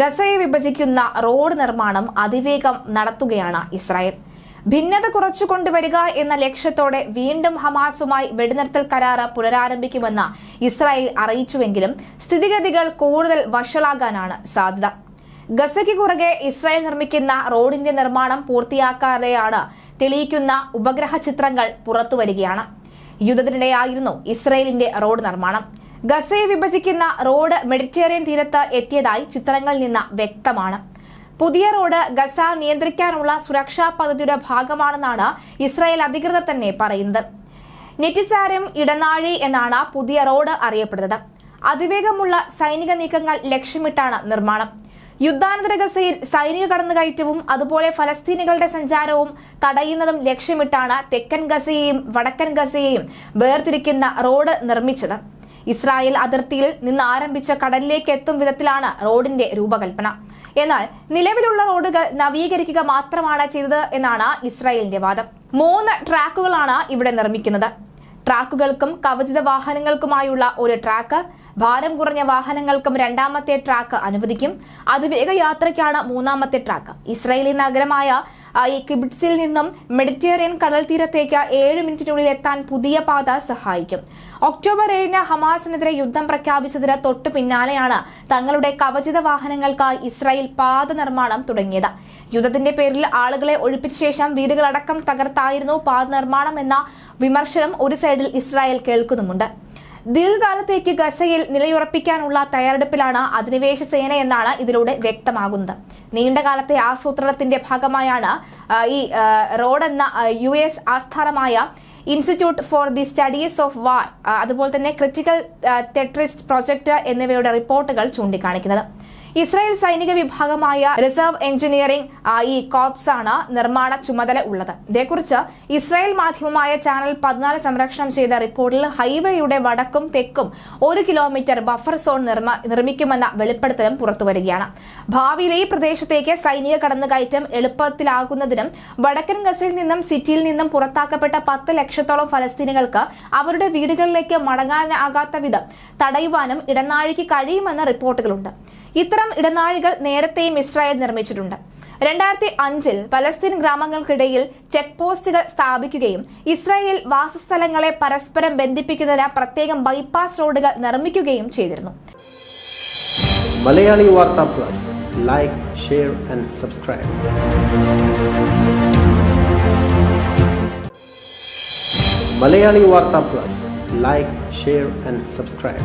ഗസയെ വിഭജിക്കുന്ന റോഡ് നിർമ്മാണം അതിവേഗം നടത്തുകയാണ് ഇസ്രായേൽ. ഭിന്നത കുറച്ചു കൊണ്ടുവരിക എന്ന ലക്ഷ്യത്തോടെ വീണ്ടും ഹമാസുമായി വെടിനിർത്തൽ കരാറ് പുനരാരംഭിക്കുമെന്ന് ഇസ്രായേൽ അറിയിച്ചുവെങ്കിലും സ്ഥിതിഗതികൾ കൂടുതൽ വഷളാകാനാണ് സാധ്യത. ഗസയ്ക്ക് കുറുകെ ഇസ്രായേൽ നിർമ്മിക്കുന്ന റോഡിന്റെ നിർമ്മാണം പൂർത്തിയാക്കാതെയാണ് തെളിയിക്കുന്ന ഉപഗ്രഹ ചിത്രങ്ങൾ പുറത്തുവരികയാണ്. യുദ്ധത്തിനിടെയായിരുന്നു ഇസ്രായേലിന്റെ റോഡ് നിർമ്മാണം. ഗസയെ വിഭജിക്കുന്ന റോഡ് മെഡിറ്ററേനിയൻ തീരത്ത് എത്തിയതായി ചിത്രങ്ങളിൽ നിന്ന് വ്യക്തമാണ്. പുതിയ റോഡ് ഗസ നിയന്ത്രിക്കാനുള്ള സുരക്ഷാ പദ്ധതിയുടെ ഭാഗമാണെന്നാണ് ഇസ്രായേൽ അധികൃതർ തന്നെ പറയുന്നത്. നെറ്റിസാരം ഇടനാഴി എന്നാണ് പുതിയ റോഡ് അറിയപ്പെടുന്നത്. അതിവേഗമുള്ള സൈനിക നീക്കങ്ങൾ ലക്ഷ്യമിട്ടാണ് നിർമ്മാണം. യുദ്ധാനന്തര ഗസയിൽ സൈനിക കടന്നുകയറ്റവും അതുപോലെ ഫലസ്തീനികളുടെ സഞ്ചാരവും തടയുന്നതും ലക്ഷ്യമിട്ടാണ് തെക്കൻ ഗസയെയും വടക്കൻ ഗസയെയും വേർതിരിക്കുന്ന റോഡ് നിർമ്മിച്ചത്. ഇസ്രായേൽ അതിർത്തിയിൽ നിന്ന് ആരംഭിച്ച കടലിലേക്ക് എത്തും വിധത്തിലാണ് റോഡിന്റെ രൂപകൽപ്പന. എന്നാൽ നിലവിലുള്ള റോഡുകൾ നവീകരിക്കുക മാത്രമാണ് ചെയ്തത് എന്നാണ് ഇസ്രായേലിന്റെ വാദം. മൂന്ന് ട്രാക്കുകളാണ് ഇവിടെ നിർമ്മിക്കുന്നത്. ട്രാക്കുകൾക്കും കവചിത വാഹനങ്ങൾക്കുമായുള്ള ഒരു ട്രാക്ക് ഭാരം കുറഞ്ഞ വാഹനങ്ങൾക്കും രണ്ടാമത്തെ ട്രാക്ക് അനുവദിക്കും. അതിവേഗ യാത്രയ്ക്കാണ് മൂന്നാമത്തെ ട്രാക്ക്. ഇസ്രയേലി നഗരമായ ഈ നിന്നും മെഡിറ്ററേനിയൻ കടൽ തീരത്തേക്ക് ഏഴ് മിനിറ്റിനുള്ളിൽ എത്താൻ പുതിയ പാത സഹായിക്കും. ഒക്ടോബർ ഏഴിന് ഹമാസിനെതിരെ യുദ്ധം പ്രഖ്യാപിച്ചതിന് തൊട്ടു പിന്നാലെയാണ് തങ്ങളുടെ കവചിത വാഹനങ്ങൾക്കായി ഇസ്രായേൽ പാത നിർമ്മാണം തുടങ്ങിയത്. യുദ്ധത്തിന്റെ പേരിൽ ആളുകളെ ഒഴിപ്പിച്ച ശേഷം വീടുകളടക്കം തകർത്തായിരുന്നു പാത നിർമ്മാണം എന്ന വിമർശനം ഒരു സൈഡിൽ ഇസ്രായേൽ കേൾക്കുന്നുമുണ്ട്. ദീർഘകാലത്തേക്ക് ഗസയിൽ നിലയുറപ്പിക്കാനുള്ള തയ്യാറെടുപ്പിലാണ് അധിനിവേശ സേന എന്നാണ് ഇതിലൂടെ വ്യക്തമാകുന്നത്. നീണ്ടകാലത്തെ ആസൂത്രണത്തിന്റെ ഭാഗമായാണ് ഈ ആ, റോഡ് എന്ന യു എസ് ആസ്ഥാനമായ institute for the studies of war അതുപോലെ തന്നെ ക്രിറ്റിക്കൽ ടെട്രിസ്റ്റ് പ്രൊജക്ട് എന്നിവയുടെ റിപ്പോർട്ടുകൾ ചൂണ്ടിക്കാണിക്കുന്നത്. ഇസ്രായേൽ സൈനിക വിഭാഗമായ റിസർവ് എഞ്ചിനീയറിംഗ് ഈ കോപ്സ് ആണ് നിർമ്മാണ ചുമതല ഉള്ളത്. ഇതേക്കുറിച്ച് ഇസ്രായേൽ മാധ്യമമായ ചാനൽ പതിനാല് സംരക്ഷണം ചെയ്ത റിപ്പോർട്ടിൽ ഹൈവേയുടെ വടക്കും തെക്കും ഒരു കിലോമീറ്റർ ബഫർ സോൺ നിർമ്മ- നിർമ്മിക്കുമെന്ന വെളിപ്പെടുത്തലും പുറത്തുവരികയാണ്. ഭാവിയിൽ ഈ പ്രദേശത്തേക്ക് സൈനിക കടന്നുകയറ്റം എളുപ്പത്തിലാകുന്നതിനും വടക്കൻ ഗസയിൽ നിന്നും സിറ്റിയിൽ നിന്നും പുറത്താക്കപ്പെട്ട പത്ത് ലക്ഷത്തോളം ഫലസ്തീനികൾക്ക് അവരുടെ വീടുകളിലേക്ക് മടങ്ങാനാകാത്ത വിധം തടയുവാനും ഇടനാഴിക്ക് കഴിയുമെന്ന റിപ്പോർട്ടുകളുണ്ട്. ഇത്തരം ഇടനാഴികൾ നേരത്തെയും ഇസ്രായേൽ നിർമ്മിച്ചിട്ടുണ്ട്. രണ്ടായിരത്തി അഞ്ചിൽ പലസ്തീൻ ഗ്രാമങ്ങൾക്കിടയിൽ ചെക്ക് പോസ്റ്റുകൾ സ്ഥാപിക്കുകയും ഇസ്രായേൽ വാസസ്ഥലങ്ങളെ പരസ്പരം ബന്ധിപ്പിക്കുന്നതിന് പ്രത്യേകം ബൈപ്പാസ് റോഡുകൾ നിർമ്മിക്കുകയും ചെയ്തിരുന്നു. Malayali Varta plus. Like share and subscribe plus. Like share and subscribe